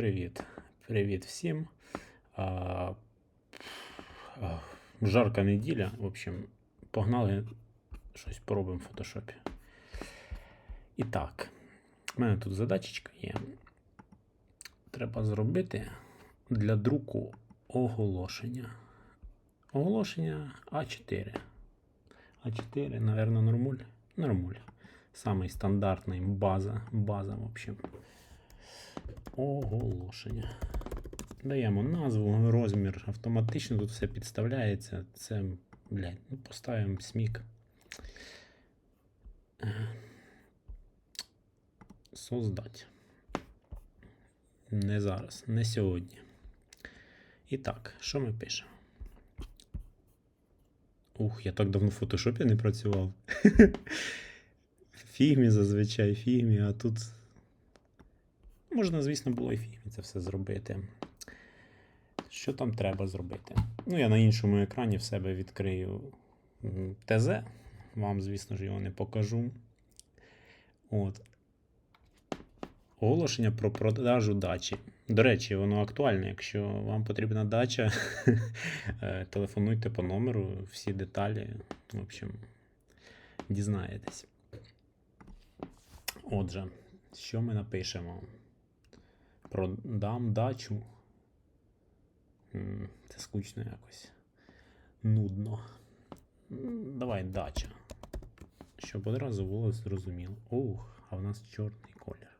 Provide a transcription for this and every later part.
Привіт. Привіт всім. А, жарка неділя. В общем, погнали щось поробимо в фотошопі. І так, в мене тут задачечка є. Треба зробити для друку оголошення. Оголошення А4. А4, наверное, нормуль. Нормуль. Самий стандартний база. База, в общем. Оголошення. Даємо назву, розмір. Автоматично тут все підставляється. Це, блядь, ну поставимо смік. Е, Создать. Не зараз, не сьогодні. І так, що ми пишемо? Ух, я так давно в фотошопі не працював. Фігмі зазвичай фігмі, а тут Можна, звісно, було і фігмі це все зробити. Що там треба зробити? Ну, я на іншому екрані в себе відкрию ТЗ. Вам, звісно ж, його не покажу. От. Оголошення про продажу дачі. До речі, воно актуальне. Якщо вам потрібна дача, е, телефонуйте по номеру, всі деталі. В общем, дізнаєтесь. Отже, що ми напишемо? Продам дачу. Це скучно якось. Нудно. Давай дача. Щоб одразу було зрозуміло. Ух, а в нас чорний колір.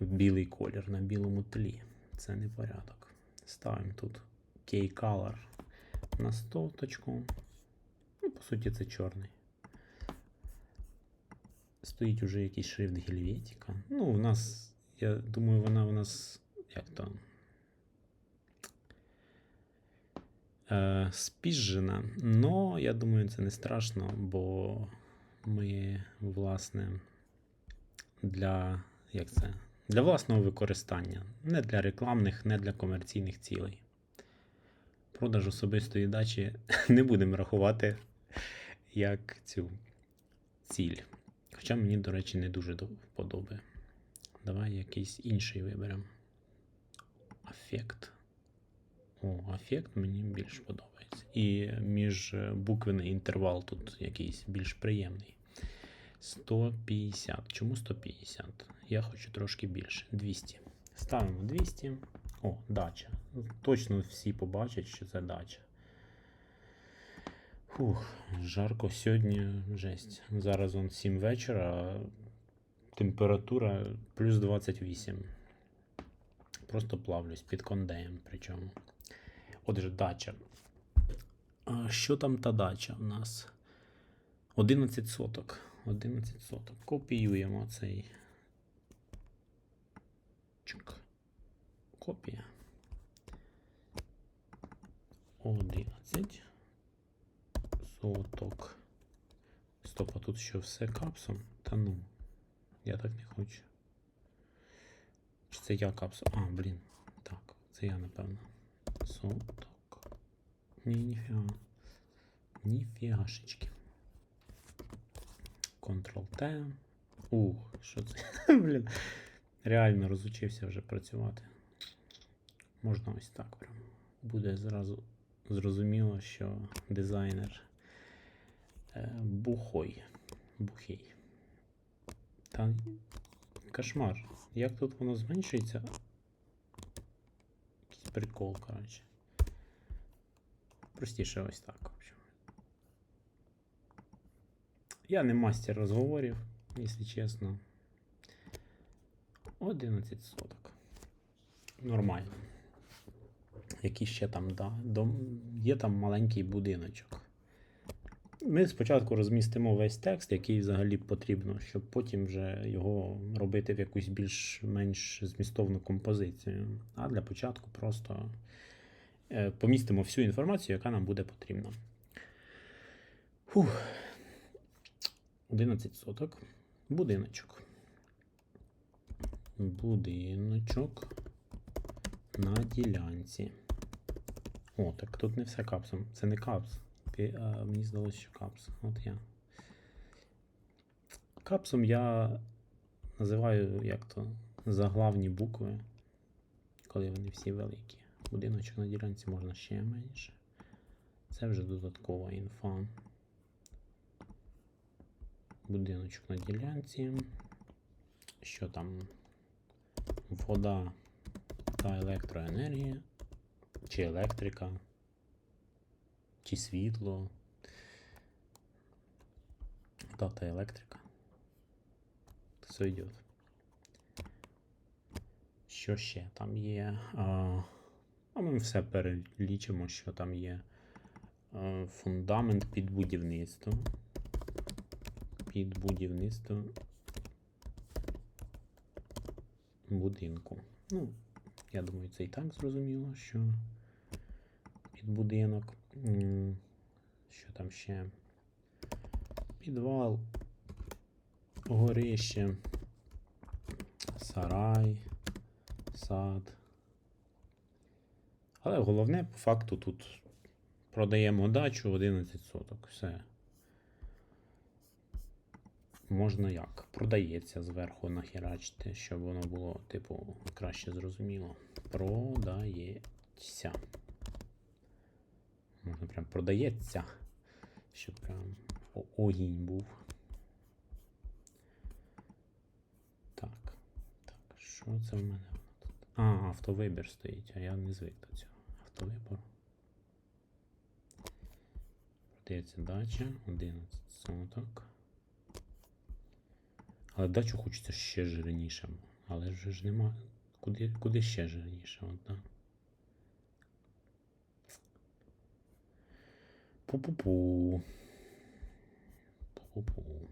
Білий колір на білому тлі. Це не порядок. Ставимо тут K-Color на стовточку. Ну, по суті, це чорний. Стоїть уже якийсь шрифт Гельветика. Ну, у нас, я думаю, вона у нас як то. Е, спіжжена. Но я думаю, це не страшно, бо ми, власне, для як це? Для власного використання. Не для рекламних, не для комерційних цілей. Продаж особистої дачі не будемо рахувати як цю ціль. Хоча мені, до речі, не дуже до вподоби. Давай якийсь інший виберемо. Афект. О, афект мені більш подобається. І між е, інтервал тут якийсь більш приємний. 150. Чому 150? Я хочу трошки більше. 200. Ставимо 200. О, дача. Точно всі побачать, що це дача. Фух, жарко сьогодні жесть. Зараз он 7 вечора, температура плюс 28. Просто плавлюсь під кондеєм. Причому. Отже, дача. А що там та дача в нас? 11 соток. 11 соток. Копіюємо цей. Чук. Копія. 11 соток. Стоп, а тут що все капсом? Та ну. Я так не хочу. Чи це я капсом? А, блін. Так, це я, напевно. Соток. Ні, ніфіга. Ніфігашечки. Ctrl-T. Ух, що це? Блін. Реально розучився вже працювати. Можна ось так прям. Буде зразу зрозуміло, що дизайнер е, бухой. Бухий. Та кошмар. Як тут воно зменшується? Якийсь прикол, коротше. Простіше ось так. В общем. Я не мастер розговорів, якщо чесно. 11 соток. Нормально. Який ще там, да, дом, є там маленький будиночок. Ми спочатку розмістимо весь текст, який взагалі потрібно, щоб потім вже його робити в якусь більш-менш змістовну композицію. А для початку просто е, помістимо всю інформацію, яка нам буде потрібна. Фух. 11 соток. Будиночок. Будиночок на ділянці. О, так тут не все капсом. Це не капс. Пі- Мені здалося, що капс. От я. Капсом я називаю як то заглавні букви. коли вони всі великі. Будиночок на ділянці можна ще менше. Це вже додаткова інфа. Будиночок на ділянці. Що там? Вода та електроенергія. Чи електрика. Чи світло. Вода та електрика. Все йде. Що ще там є? А, ми все перелічимо, що там є. Фундамент під будівництво. Під будівництво будинку. Ну, я думаю, це і так зрозуміло, що під будинок. Що там ще? Підвал, горище, сарай, сад. Але головне, по факту, тут продаємо дачу 11 соток. Все. Можна як? Продається зверху нахерачити, щоб воно було, типу, краще зрозуміло. Продається. Можна прям продається. Щоб прям огінь був. Так. Так, що це в мене? тут? А, автовибір стоїть, а я не звик до цього. Автовибор. Продається дача, 11 соток. Але дачу хочеться ще жирніше. Але вже ж нема. Куди, куди ще жирніше? От, да. Пу-пу-пу. Пу-пу-пу.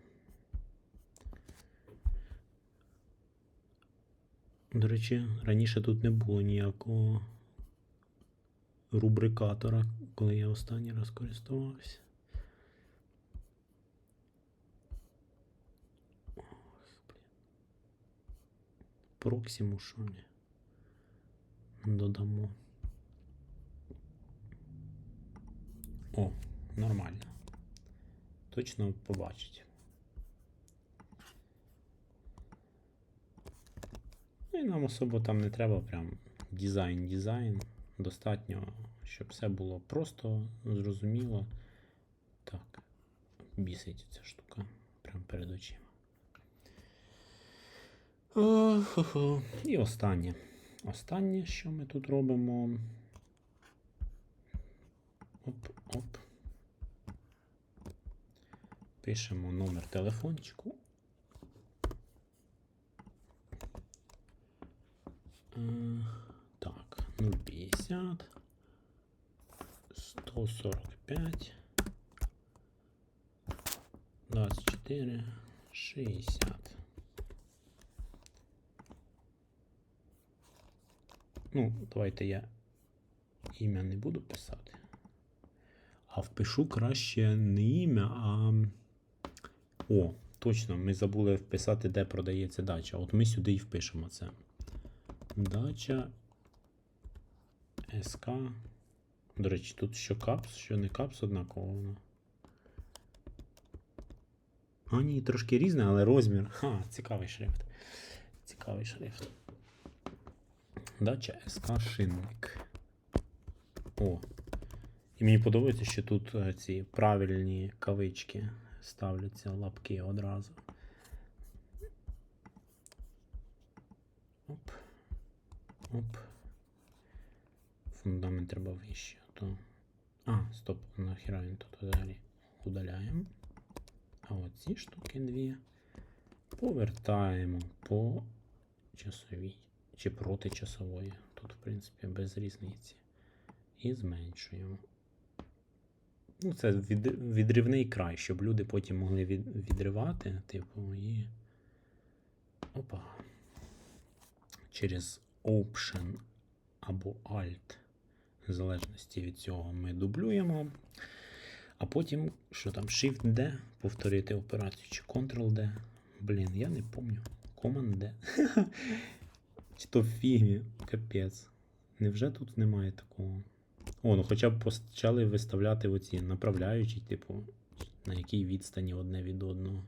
До речі, раніше тут не було ніякого рубрикатора, коли я останній раз користувався. Ох, блін. Проксиму що ли? Додамо. О, нормально. Точно побачить. Ну і нам особо там не треба прям дизайн-дизайн. Достатньо, щоб все було просто, зрозуміло. Так, бісить ця штука прям перед очима. О-хо-хо. І останнє. Останнє, що ми тут робимо. Оп, оп. Пишемо номер телефончику. Е, Так, 050 145 24 60. Ну, давайте я ім'я не буду писати. А впишу краще не ім'я, а. О, точно, ми забули вписати, де продається дача. От ми сюди і впишемо це. Дача СК. До речі, тут що капс, що не капс однаково. А, ні, трошки різне, але розмір. Ха, цікавий шрифт. Цікавий шрифт. Дача СК Шинник. О. І мені подобається, що тут е, ці правильні кавички ставляться лапки одразу. Оп. Оп. Фундамент треба вище. То... А, стоп, нахіра він тут взагалі удаляємо. А оці штуки дві повертаємо по часовій чи проти часової. Тут, в принципі, без різниці. І зменшуємо. Ну, це від, відривний край, щоб люди потім могли від, відривати, типу, і. Опа. Через Option або Alt, в залежності від цього, ми дублюємо. А потім, що там, Shift-D, повторити операцію, чи Ctrl-D. Блін, я не пам'ятаю. Command-D. Чи то в фігмі, капець. Невже тут немає такого? О, ну хоча б почали виставляти оці направляючі, типу, на якій відстані одне від одного.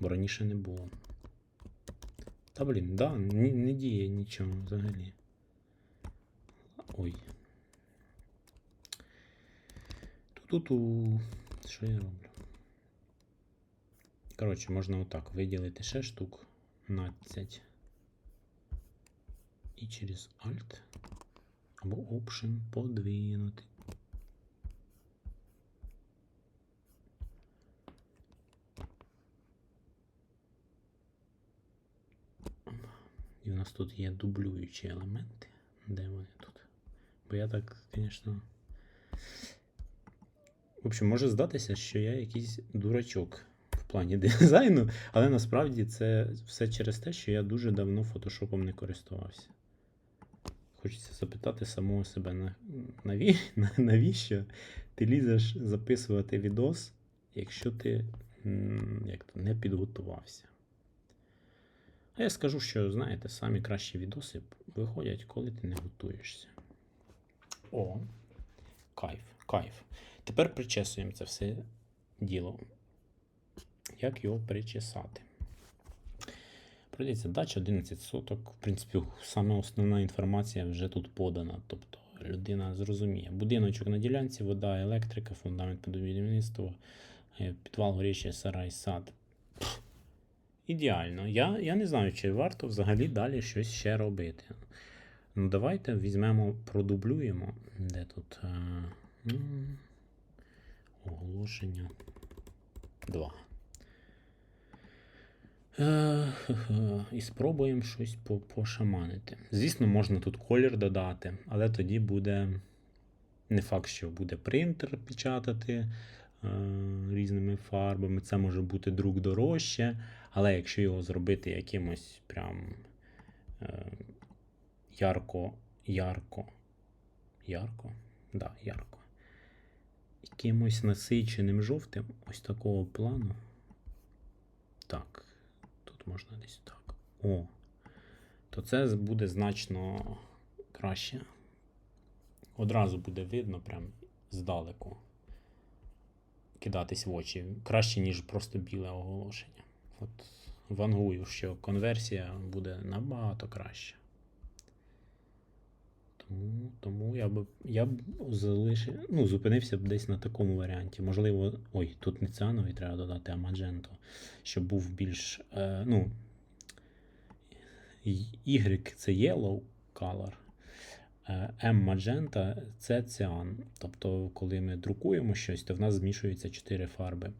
Бо раніше не було. Та блін, да, не, не діє нічого взагалі. Ой. Ту-ту-ту. Що я роблю? Коротше, можна отак виділити ще штук 15. І через Alt або Option подвинути. І у нас тут є дублюючі елементи. Де вони тут? Бо я так, звісно. В общем, може здатися, що я якийсь дурачок в плані дизайну, але насправді це все через те, що я дуже давно фотошопом не користувався. Хочеться запитати самого себе, на- наві... навіщо ти лізеш записувати відос, якщо ти як то, не підготувався. А я скажу, що, знаєте, самі кращі відоси виходять, коли ти не готуєшся. О, кайф, кайф. Тепер причесуємо це все діло. Як його причесати? Пройдеться дача 11 соток. В принципі, саме основна інформація вже тут подана. Тобто людина зрозуміє. Будиночок на ділянці, вода, електрика, фундамент під будівництво, е, підвал, горіще, сарай, сад. Ідеально. Я, я не знаю, чи варто взагалі далі щось ще робити. Ну, давайте візьмемо, продублюємо. Де тут? Е, Оголошення 2. Е, І спробуємо щось по- пошаманити. Звісно, можна тут колір додати, але тоді буде не факт, що буде принтер печатати е, різними фарбами. Це може бути друк дорожче, але якщо його зробити якимось прям е, ярко, ярко, ярко, да, ярко. Якимось насиченим жовтим, ось такого плану. Так, можна десь так. О, то це буде значно краще. Одразу буде видно прям здалеку. Кидатись в очі. Краще, ніж просто біле оголошення. От вангую, що конверсія буде набагато краща. Тому, тому я б я б залишив, ну, зупинився б десь на такому варіанті. Можливо, ой, тут не циановий треба додати, а мадженто, щоб був більш. Е, ну, Y це yellow color, е, M magenta це циан. Тобто, коли ми друкуємо щось, то в нас змішується 4 фарби.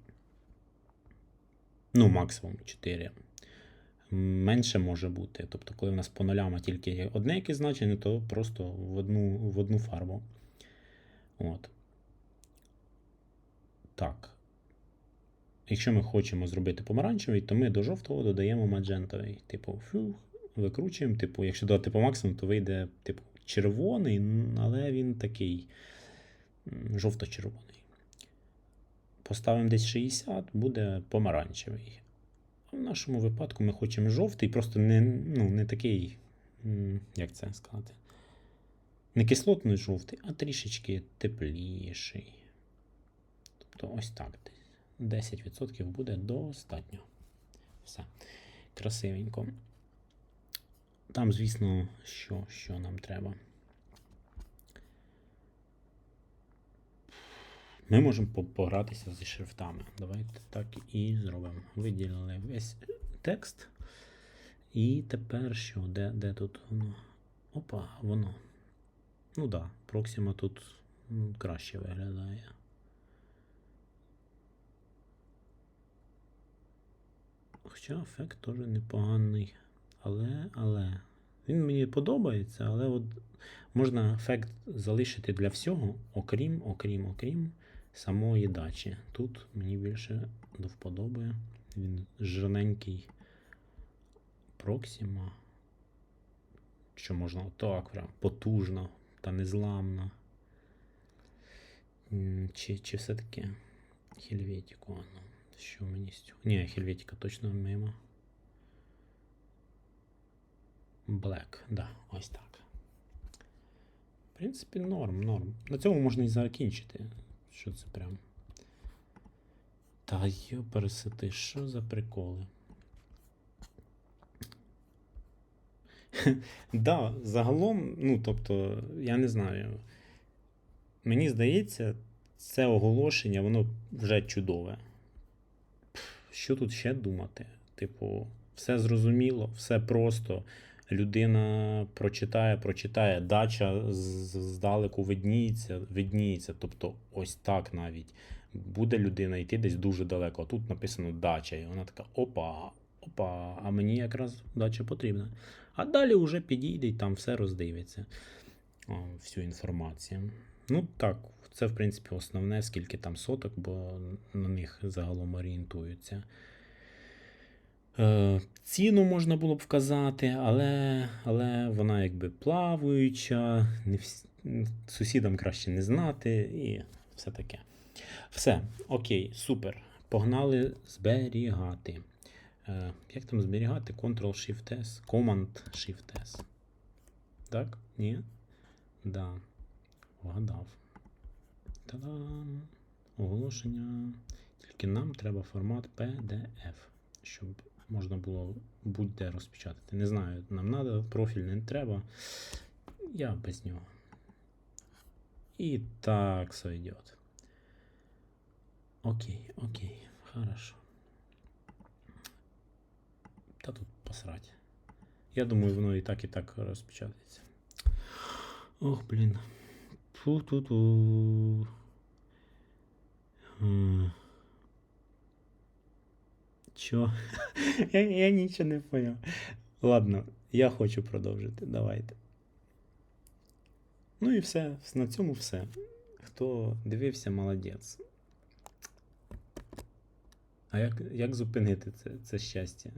Ну, максимум 4. Менше може бути. Тобто, коли в нас по нулям тільки одне якесь значення, то просто в одну, в одну фарбу. От. Так. Якщо ми хочемо зробити помаранчевий, то ми до жовтого додаємо маджентовий. Типу, фух, викручуємо. Типу, якщо додати по максимуму, то вийде типу, червоний, але він такий жовто-червоний. Поставимо десь 60, буде помаранчевий. В нашому випадку ми хочемо жовтий, просто не, ну, не такий, як це сказати, не кислотний жовтий, а трішечки тепліший. Тобто ось так десь. 10% буде достатньо. Все. Красивенько. Там, звісно, що, що нам треба. Ми можемо погратися зі шрифтами. Давайте так і зробимо. Виділили весь текст. І тепер що? Де, де тут воно? Опа, воно. Ну так, да, Proxima тут краще виглядає. Хоча ефект теж непоганий. Але, але. Він мені подобається, але от можна ефект залишити для всього, окрім, окрім, окрім самої дачі. Тут мені більше до вподоби. Він жирненький Proxima. Що можна отак прям потужно та незламно. Чи, чи все-таки Хельветіку? Ну, що мені з цього? Ні, Хельветіка точно мимо. Black, да, ось так. В принципі, норм, норм. На цьому можна і закінчити. Що це прям. Та йо, пересити, що за приколи? Да, загалом, ну тобто, я не знаю. Мені здається, це оголошення, воно вже чудове. Що тут ще думати? Типу, все зрозуміло, все просто. Людина прочитає, прочитає, дача здалеку видніється, видніється. Тобто, ось так навіть. Буде людина йти десь дуже далеко, а тут написано дача. І вона така: опа, опа, а мені якраз дача потрібна. А далі вже підійде і там все роздивиться. Всю інформацію. Ну так, це в принципі основне, скільки там соток, бо на них загалом орієнтуються. Е, ціну можна було б вказати, але, але вона якби плаваюча, не всі, сусідам краще не знати і все таке. Все, окей, супер. Погнали зберігати. Е, як там зберігати? Ctrl-Shift-S, Command-Shift-S. Так? Ні? Да. Вгадав. Та-дам! Оголошення. Тільки нам треба формат PDF, щоб можна було будь-де розпечатати. Не знаю, нам треба, профіль не треба. Я без нього. І так сойдет. Окей, окей, хорошо. Та тут посрать. Я думаю, воно і так, і так розпечатається. Ох, блін. Ту-ту-ту. Чо? я, я нічого не поняв. Ладно, я хочу продовжити. Давайте. Ну і все. На цьому все. Хто дивився, молодець. А як, як зупинити це, це щастя?